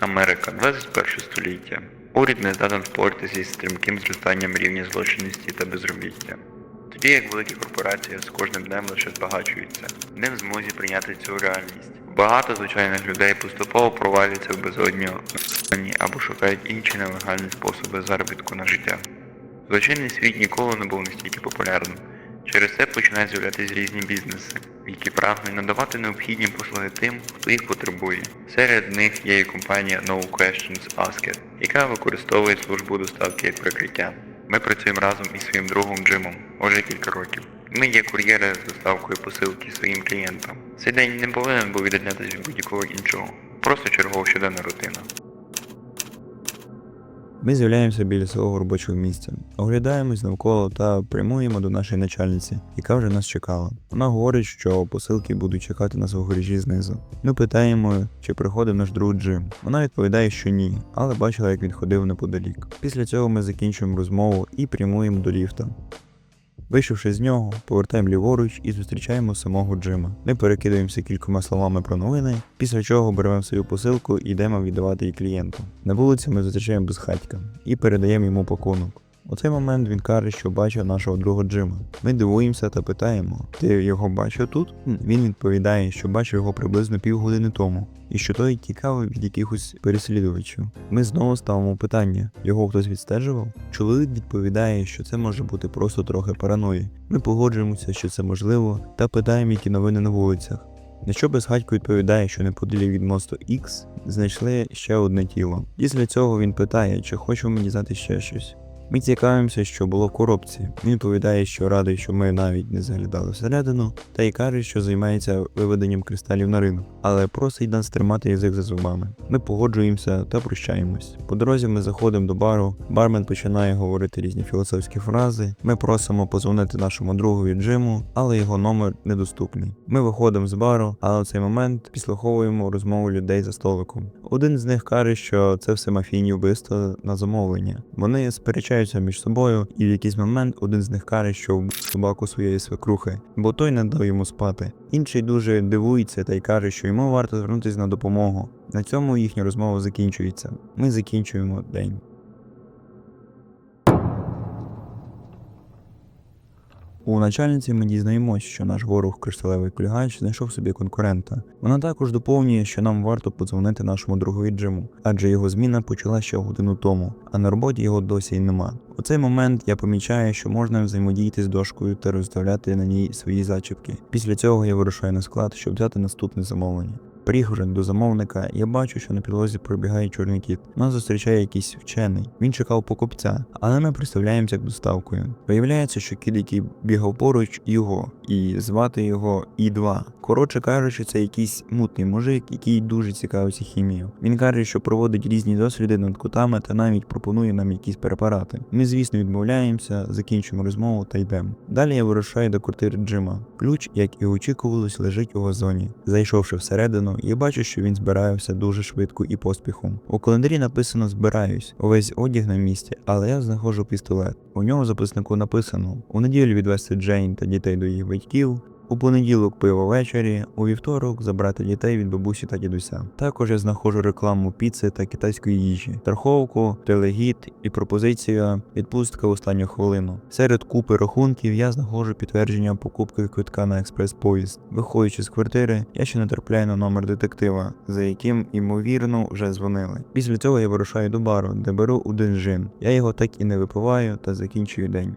Америка 21 століття. Уряд не здатен впоратися із стрімким зростанням рівня злочинності та безробіття. Тоді як великі корпорації з кожним днем лише збагачуються, не в змозі прийняти цю реальність. Багато звичайних людей поступово провалюються в безодню або шукають інші нелегальні способи заробітку на життя. Злочинний світ ніколи не був настільки популярним. Через це починають з'являтися різні бізнеси, які прагнуть надавати необхідні послуги тим, хто їх потребує. Серед них є і компанія No Questions Asked, яка використовує службу доставки як прикриття. Ми працюємо разом із своїм другом Джимом уже кілька років. Ми є кур'єри з доставкою посилки своїм клієнтам. Цей день не повинен був відрізнятися від будь-якого іншого. Просто чергова щоденна рутина. Ми з'являємося біля свого робочого місця, оглядаємось навколо та прямуємо до нашої начальниці, яка вже нас чекала. Вона говорить, що посилки будуть чекати на у гаражі знизу. Ми питаємо, чи приходив наш друг Джим. Вона відповідає, що ні, але бачила, як він ходив неподалік. Після цього ми закінчуємо розмову і прямуємо до ліфта. Вийшовши з нього, повертаємо ліворуч і зустрічаємо самого Джима. Ми перекидаємося кількома словами про новини, після чого беремо свою посилку і йдемо віддавати її клієнту. На вулиці ми зустрічаємо безхатька і передаємо йому пакунок. У цей момент він каже, що бачив нашого друга Джима. Ми дивуємося та питаємо: Ти його бачив тут? Він відповідає, що бачив його приблизно півгодини тому, і що той тікав від якихось переслідувачів. Ми знову ставимо питання: його хтось відстежував? Чоловік відповідає, що це може бути просто трохи параної. Ми погоджуємося, що це можливо, та питаємо, які новини на вулицях. На що безгадько відповідає, що неподалік від мосту X знайшли ще одне тіло. Після цього він питає, чи хочемо мені знати ще щось. Ми цікавимося, що було в коробці. Він відповідає, що радий, що ми навіть не заглядали всередину, та й каже, що займається виведенням кристалів на ринок, але просить нас тримати язик за зубами. Ми погоджуємося та прощаємось. По дорозі ми заходимо до бару. Бармен починає говорити різні філософські фрази. Ми просимо позвонити нашому другові Джиму, але його номер недоступний. Ми виходимо з бару, але в цей момент підслуховуємо розмову людей за столиком. Один з них каже, що це все мафійні вбивства на замовлення. Вони сперечаються між собою, і в якийсь момент один з них каже, що вбив собаку своєї свекрухи, бо той не дав йому спати. Інший дуже дивується та й каже, що йому варто звернутися на допомогу. На цьому їхня розмова закінчується. Ми закінчуємо день. У начальниці ми дізнаємось, що наш ворог кришталевий кульгач знайшов собі конкурента. Вона також доповнює, що нам варто подзвонити нашому другові Джиму, адже його зміна почала ще годину тому, а на роботі його досі й нема. У цей момент я помічаю, що можна взаємодіяти з дошкою та розставляти на ній свої зачіпки. Після цього я вирушаю на склад, щоб взяти наступне замовлення. Приїхавши до замовника, я бачу, що на підлозі пробігає чорний кіт. Нас зустрічає якийсь вчений. Він чекав покупця, але ми представляємося як доставкою. Виявляється, що кіт, який бігав поруч, його, і звати його І2. Коротше кажучи, це якийсь мутний мужик, який дуже цікавиться хімією. Він каже, що проводить різні досліди над котами та навіть пропонує нам якісь препарати. Ми, звісно, відмовляємося, закінчуємо розмову та йдемо. Далі я вирушаю до квартири Джима. Ключ, як і очікувалось, лежить у вазоні. Зайшовши всередину, я бачу, що він збирається дуже швидко і поспіхом. У календарі написано збираюсь, увесь одяг на місці, але я знаходжу пістолет. У нього в записнику написано: у неділю відвести Джейн та дітей до їх батьків. У понеділок пиво ввечері, у вівторок забрати дітей від бабусі та дідуся. Також я знаходжу рекламу піци та китайської їжі, страховку, телегіт і пропозиція відпустка в останню хвилину. Серед купи рахунків я знаходжу підтвердження покупки квитка на експрес-поїзд. Виходячи з квартири, я ще натрапляю на номер детектива, за яким ймовірно вже дзвонили. Після цього я вирушаю до бару, де беру один джин. Я його так і не випиваю та закінчую день.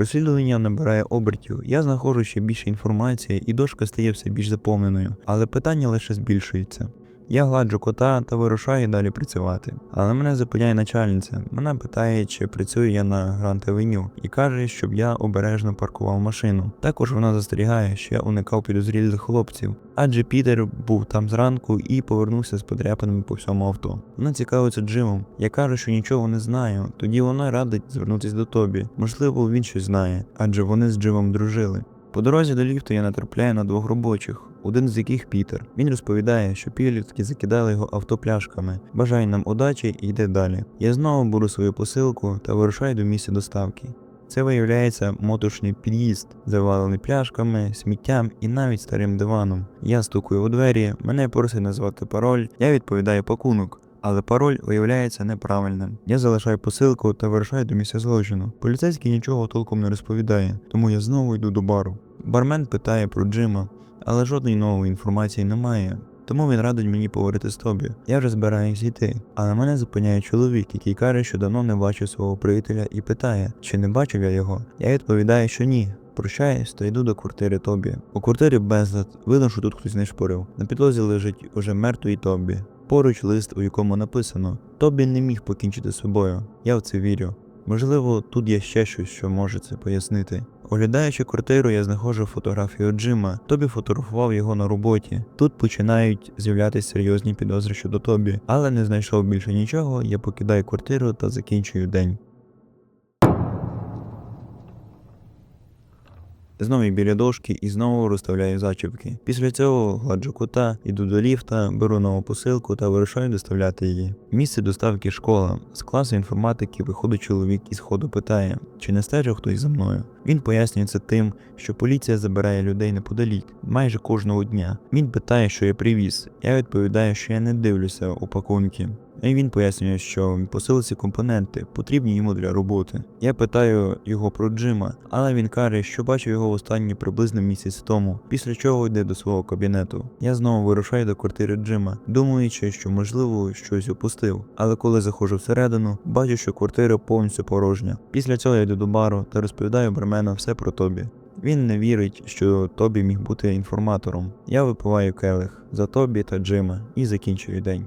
Розслідування набирає обертів, я знаходжу ще більше інформації, і дошка стає все більш заповненою, але питання лише збільшується. Я гладжу кота та вирушаю далі працювати. Але мене зупиняє начальниця. Вона питає, чи працюю я на Гранд Авеню, і каже, щоб я обережно паркував машину. Також вона застерігає, що я уникав підозрілих хлопців, адже Пітер був там зранку і повернувся з подряпинами по всьому авто. Вона цікавиться Джимом. Я кажу, що нічого не знаю. Тоді вона радить звернутися до Тобі. Можливо, він щось знає, адже вони з Джимом дружили. По дорозі до ліфту я натрапляю на двох робочих, один з яких Пітер. Він розповідає, що підлітки закидали його авто пляшками, бажає нам удачі і йде далі. Я знову беру свою посилку та вирушаю до місця доставки. Це виявляється мотошний під'їзд, завалений пляшками, сміттям і навіть старим диваном. Я стукаю у двері, мене просять назвати пароль, я відповідаю пакунок. Але пароль виявляється неправильним. Я залишаю посилку та вирушаю до місця злочину. Поліцейський нічого толком не розповідає, тому я знову йду до бару. Бармен питає про Джима, але жодної нової інформації немає. Тому він радить мені поговорити з Тобі. Я вже збираюсь йти, але мене зупиняє чоловік, який каже, що давно не бачив свого приятеля і питає, чи не бачив я його. Я відповідаю, що ні. Прощаюсь та йду до квартири Тобі. У квартирі безлад, видно, що тут хтось не шпорив. На підлозі лежить уже мертвий Тобі. Поруч лист, у якому написано: Тобі не міг покінчити з собою. Я в це вірю. Можливо, тут є ще щось, що може це пояснити. Оглядаючи квартиру, я знаходжу фотографію Джима. Тобі фотографував його на роботі. Тут починають з'являтися серйозні підозри щодо Тобі, але не знайшов більше нічого. Я покидаю квартиру та закінчую день. Знову біля дошки і знову розставляю зачіпки. Після цього гладжу кота, іду до ліфта, беру нову посилку та вирішаю доставляти її. Місце доставки школа. З класу інформатики виходить чоловік і сходу питає, чи не стежив хтось за мною. Він пояснює це тим, що поліція забирає людей неподалік, майже кожного дня. Він питає, що я привіз. Я відповідаю, що я не дивлюся у пакунки. І він пояснює, що посилці компоненти потрібні йому для роботи. Я питаю його про Джима, але він каже, що бачив його останній приблизно місяць тому, після чого йде до свого кабінету. Я знову вирушаю до квартири Джима, думаючи, що можливо щось опустив. Але коли заходжу всередину, бачу, що квартира повністю порожня. Після цього я йду до бару та розповідаю бармену все про Тобі. Він не вірить, що Тобі міг бути інформатором. Я випиваю келих за Тобі та Джима і закінчую день.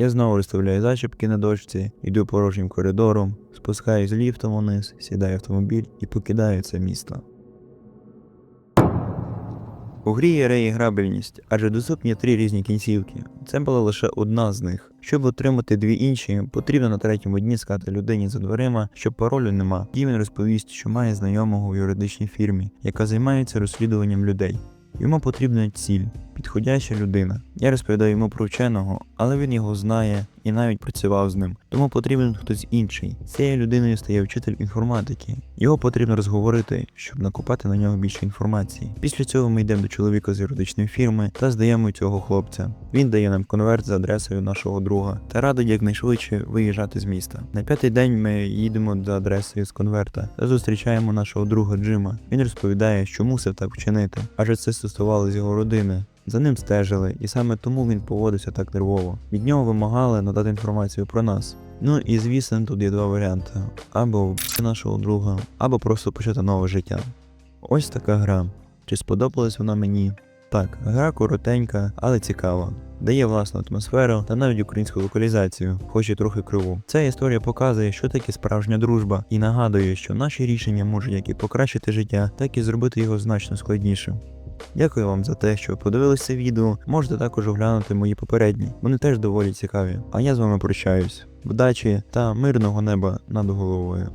Я знову розставляю зачіпки на дошці, йду порожнім коридором, спускаюсь ліфтом униз, сідаю автомобіль і покидаю це місто. У грі є реіграбельність, адже доступні три різні кінцівки. Це була лише одна з них. Щоб отримати дві інші, потрібно на третьому дні сказати людині за дверима, що паролю нема. Тоді він розповість, що має знайомого в юридичній фірмі, яка займається розслідуванням людей. Йому потрібна ціль, підходяща людина. Я розповідаю йому про вченого, але він його знає і навіть працював з ним, тому потрібен хтось інший. Цією людиною стає вчитель інформатики. Його потрібно розговорити, щоб накопати на нього більше інформації. Після цього ми йдемо до чоловіка з юридичної фірми та здаємо цього хлопця. Він дає нам конверт з адресою нашого друга та радить якнайшвидше виїжджати з міста. На п'ятий день ми їдемо за адресою з конверта та зустрічаємо нашого друга Джима. Він розповідає, що мусив так вчинити, адже це стосувалося його родини. За ним стежили, і саме тому він поводився так нервово. Від нього вимагали надати інформацію про нас. Ну і звісно, тут є два варіанти: або нашого друга, або просто почати нове життя. Ось така гра. Чи сподобалась вона мені? Так, гра коротенька, але цікава. Дає власну атмосферу та навіть українську локалізацію, хоч і трохи криву. Ця історія показує, що таке справжня дружба, і нагадує, що наші рішення можуть як і покращити життя, так і зробити його значно складнішим. Дякую вам за те, що подивилися відео. Можете також оглянути мої попередні. Вони теж доволі цікаві. А я з вами прощаюсь. Вдачі та мирного неба над головою.